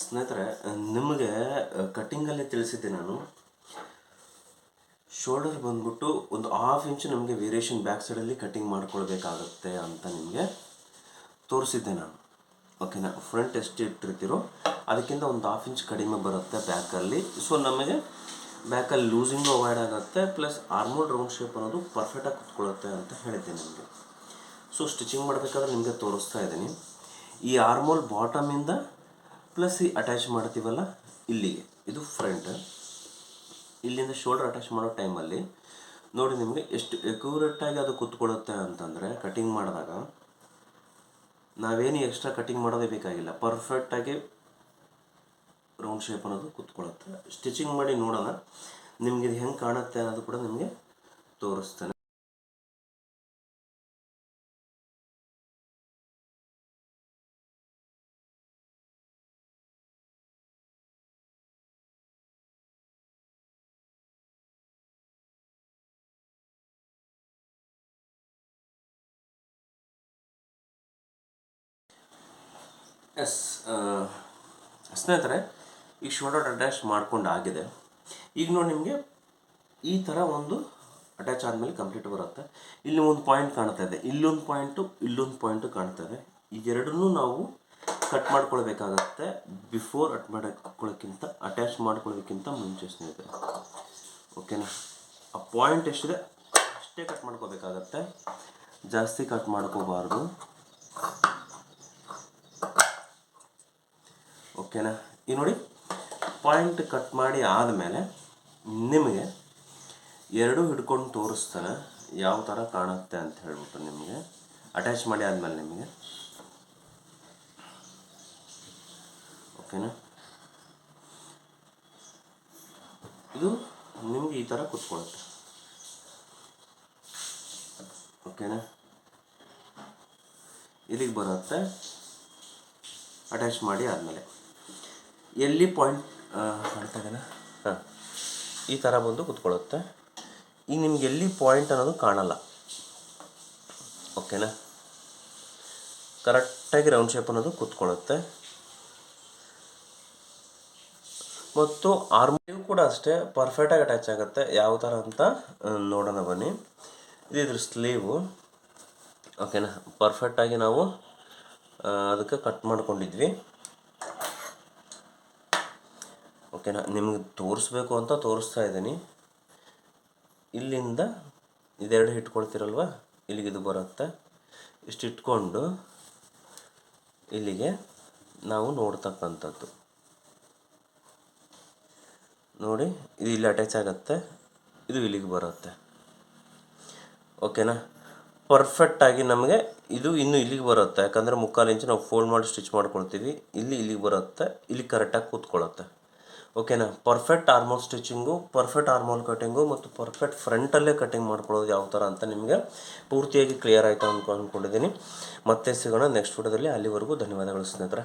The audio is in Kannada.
ಸ್ನೇಹಿತರೆ, ನಿಮಗೆ ಕಟ್ಟಿಂಗಲ್ಲೇ ತಿಳಿಸಿದ್ದೆ ನಾನು. ಶೋಲ್ಡರ್ ಬಂದ್ಬಿಟ್ಟು ಒಂದು ಹಾಫ್ ಇಂಚ್ ನಮಗೆ ವೇರಿಯೇಷನ್ ಬ್ಯಾಕ್ ಸೈಡಲ್ಲಿ ಕಟ್ಟಿಂಗ್ ಮಾಡ್ಕೊಳ್ಬೇಕಾಗತ್ತೆ ಅಂತ ನಿಮಗೆ ತೋರಿಸಿದ್ದೆ ನಾನು. ಓಕೆನಾ ಫ್ರಂಟ್ ಎಷ್ಟು ಇಟ್ಟಿರ್ತೀರೋ, ಅದಕ್ಕಿಂತ ಒಂದು ಹಾಫ್ ಇಂಚ್ ಕಡಿಮೆ ಬರುತ್ತೆ ಬ್ಯಾಕಲ್ಲಿ ಸೊ ನಮಗೆ ಬ್ಯಾಕಲ್ಲಿ ಲೂಸಿಂಗು ಅವಾಯ್ಡ್ ಆಗುತ್ತೆ ಪ್ಲಸ್ ಆರ್ಮೋಲ್ ರೌಂಡ್ ಶೇಪ್ ಅನ್ನೋದು ಪರ್ಫೆಕ್ಟಾಗಿ ಕುತ್ಕೊಳ್ಳುತ್ತೆ ಅಂತ ಹೇಳಿದ್ದೆ ನಿಮಗೆ. ಸೊ ಸ್ಟಿಚಿಂಗ್ ಮಾಡಬೇಕಾದ್ರೆ ನಿಮಗೆ ತೋರಿಸ್ತಾ ಇದ್ದೀನಿ. ಈ ಆರ್ಮೋಲ್ ಬಾಟಮಿಂದ ಪ್ಲಸ್ ಈ ಅಟ್ಯಾಚ್ ಮಾಡ್ತೀವಲ್ಲ, ಇಲ್ಲಿಗೆ. ಇದು ಫ್ರಂಟ್ ಇಲ್ಲಿಂದ ಶೋಲ್ಡರ್ ಅಟ್ಯಾಚ್ ಮಾಡೋ ಟೈಮಲ್ಲಿ ನೋಡಿ ನಿಮಗೆ ಎಷ್ಟು ಎಕ್ಯೂರೇಟಾಗಿ ಅದು ಕುತ್ಕೊಳ್ಳುತ್ತೆ ಅಂತಂದರೆ ಕಟಿಂಗ್ ಮಾಡಿದಾಗ, ನಾವೇನು ಎಕ್ಸ್ಟ್ರಾ ಕಟಿಂಗ್ ಮಾಡೋದೇ ಬೇಕಾಗಿಲ್ಲ. ಪರ್ಫೆಕ್ಟಾಗಿ ರೌಂಡ್ ಶೇಪ್ ಅನ್ನೋದು ಕೂತ್ಕೊಳ್ಳುತ್ತೆ. ಸ್ಟಿಚಿಂಗ್ ಮಾಡಿ ನೋಡೋಣ, ನಿಮಗೆ ಇದು ಹೆಂಗೆ ಕಾಣುತ್ತೆ ಅನ್ನೋದು ಕೂಡ ನಿಮಗೆ ತೋರಿಸ್ತೇನೆ. ಎಸ್ ಸ್ನೇಹಿತರೆ, ಈ ಶೋಲ್ಡರ್ ಅಟ್ಯಾಚ್ ಮಾಡ್ಕೊಂಡು ಆಗಿದೆ ಈಗ ನೋಡಿ ನಿಮಗೆ ಈ ಥರ ಒಂದು ಅಟ್ಯಾಚ್ ಆದಮೇಲೆ ಕಂಪ್ಲೀಟ್ ಬರುತ್ತೆ. ಇಲ್ಲಿ ಒಂದು ಪಾಯಿಂಟ್ ಕಾಣ್ತಾ ಇದೆ. ಇಲ್ಲೊಂದು ಪಾಯಿಂಟು ಇಲ್ಲೊಂದು ಪಾಯಿಂಟು ಕಾಣ್ತಾ ಇದೆ. ಎರಡನ್ನೂ ನಾವು ಕಟ್ ಮಾಡ್ಕೊಳ್ಬೇಕಾಗತ್ತೆ ಬಿಫೋರ್ ಅಟ್ ಮಾಡ್ಕೊಳ್ಳೋಕ್ಕಿಂತ ಅಟ್ಯಾಚ್ ಮಾಡ್ಕೊಳ್ಳೋದಕ್ಕಿಂತ ಮುಂಚೆ, ಸ್ನೇಹಿತರೆ. ಓಕೆನಾ ಆ ಪಾಯಿಂಟ್ ಎಷ್ಟಿದೆ? ಅಷ್ಟೇ ಕಟ್ ಮಾಡ್ಕೋಬೇಕಾಗತ್ತೆ ಜಾಸ್ತಿ ಕಟ್ ಮಾಡ್ಕೋಬಾರ್ದು. ಓಕೆನಾ ಈ ನೋಡಿ ಪಾಯಿಂಟ್ ಕಟ್ ಮಾಡಿ ಆದಮೇಲೆ ನಿಮಗೆ ಎರಡೂ ಹಿಡ್ಕೊಂಡು ತೋರಿಸ್ತಾನೆ ಯಾವ ಥರ ಕಾಣುತ್ತೆ ಅಂತ ಹೇಳ್ಬಿಟ್ಟು ನಿಮಗೆ. ಅಟ್ಯಾಚ್ ಮಾಡಿ ಆದಮೇಲೆ ನಿಮಗೆ. ಓಕೆನಾ ಇದು ನಿಮಗೆ ಈ ಥರ ಕುತ್ಕೊಳ್ಳುತ್ತೆ. ಓಕೆನಾ ಇಲ್ಲಿಗೆ ಬರುತ್ತೆ. ಅಟ್ಯಾಚ್ ಮಾಡಿ ಆದಮೇಲೆ. ಎಲ್ಲಿ ಪಾಯಿಂಟ್ ಇದೆನಾ ಹಾಂ. ಈ ಥರ ಬಂದು ಕೂತ್ಕೊಳ್ಳುತ್ತೆ. ಈಗ ನಿಮ್ಗೆ ಎಲ್ಲಿ ಪಾಯಿಂಟ್ ಅನ್ನೋದು ಕಾಣಲ್ಲ. ಓಕೆನಾ ಕರೆಕ್ಟಾಗಿ ರೌಂಡ್ ಶೇಪ್ ಅನ್ನೋದು ಕೂತ್ಕೊಳ್ಳುತ್ತೆ. ಮತ್ತು ಆರ್ಮಿಯು ಕೂಡ ಅಷ್ಟೇ ಪರ್ಫೆಕ್ಟಾಗಿ ಅಟ್ಯಾಚ್ ಆಗುತ್ತೆ. ಯಾವ ಥರ ಅಂತ ನೋಡೋಣ ಬನ್ನಿ. ಇದು ಇದ್ರ ಸ್ಲೀವು ಓಕೆನಾ ಪರ್ಫೆಕ್ಟಾಗಿ ನಾವು ಅದಕ್ಕೆ ಕಟ್ ಮಾಡ್ಕೊಂಡಿದ್ವಿ. ಓಕೆನಾ ನಿಮ್ಗೆ ತೋರಿಸ್ಬೇಕು ಅಂತ ತೋರಿಸ್ತಾ ಇದ್ದೀನಿ. ಇಲ್ಲಿಂದ ಇದೆರಡು ಇಟ್ಕೊಳ್ತೀರಲ್ವ? ಇಲ್ಲಿಗೆ ಇದು ಬರುತ್ತೆ. ಇಷ್ಟು ಇಟ್ಕೊಂಡು ಇಲ್ಲಿಗೆ ನಾವು ನೋಡ್ತಕ್ಕಂಥದ್ದು. ನೋಡಿ, ಇದು ಇಲ್ಲಿ ಅಟ್ಯಾಚ್ ಆಗುತ್ತೆ. ಇದು ಇಲ್ಲಿಗೆ ಬರುತ್ತೆ. ಓಕೆನಾ ಪರ್ಫೆಕ್ಟಾಗಿ ನಮಗೆ ಇದು ಇನ್ನು ಇಲ್ಲಿಗೆ ಬರುತ್ತೆ. ಯಾಕಂದರೆ ಮುಕ್ಕಾಲು ಇಂಚು ನಾವು ಫೋಲ್ಡ್ ಮಾಡಿ ಸ್ಟಿಚ್ ಮಾಡ್ಕೊಳ್ತೀವಿ. ಇಲ್ಲಿ ಇಲ್ಲಿಗೆ ಬರುತ್ತೆ. ಇಲ್ಲಿ ಕರೆಕ್ಟಾಗಿ ಕೂತ್ಕೊಳ್ಳುತ್ತೆ. ಓಕೆನಾ? Perfect armhole stitching perfect armhole cutting ಮತ್ತು ಪರ್ಫೆಕ್ಟ್ ಫ್ರಂಟಲ್ಲೇ ಕಟಿಂಗ್ ಮಾಡ್ಕೊಳ್ಳೋದು ಯಾವ ಥರ ಅಂತ ನಿಮಗೆ ಪೂರ್ತಿಯಾಗಿ ಕ್ಲಿಯರ್ ಆಯಿತು ಅಂದ್ಕೊ ಅಂದ್ಕೊಂಡಿದ್ದೀನಿ ಮತ್ತೆ ಸಿಗೋಣ ನೆಕ್ಸ್ಟ್ ವಿಡಿಯೋದಲ್ಲಿ ಅಲ್ಲಿವರೆಗೂ ಧನ್ಯವಾದಗಳು ಸ್ನೇಹಿತರೆ.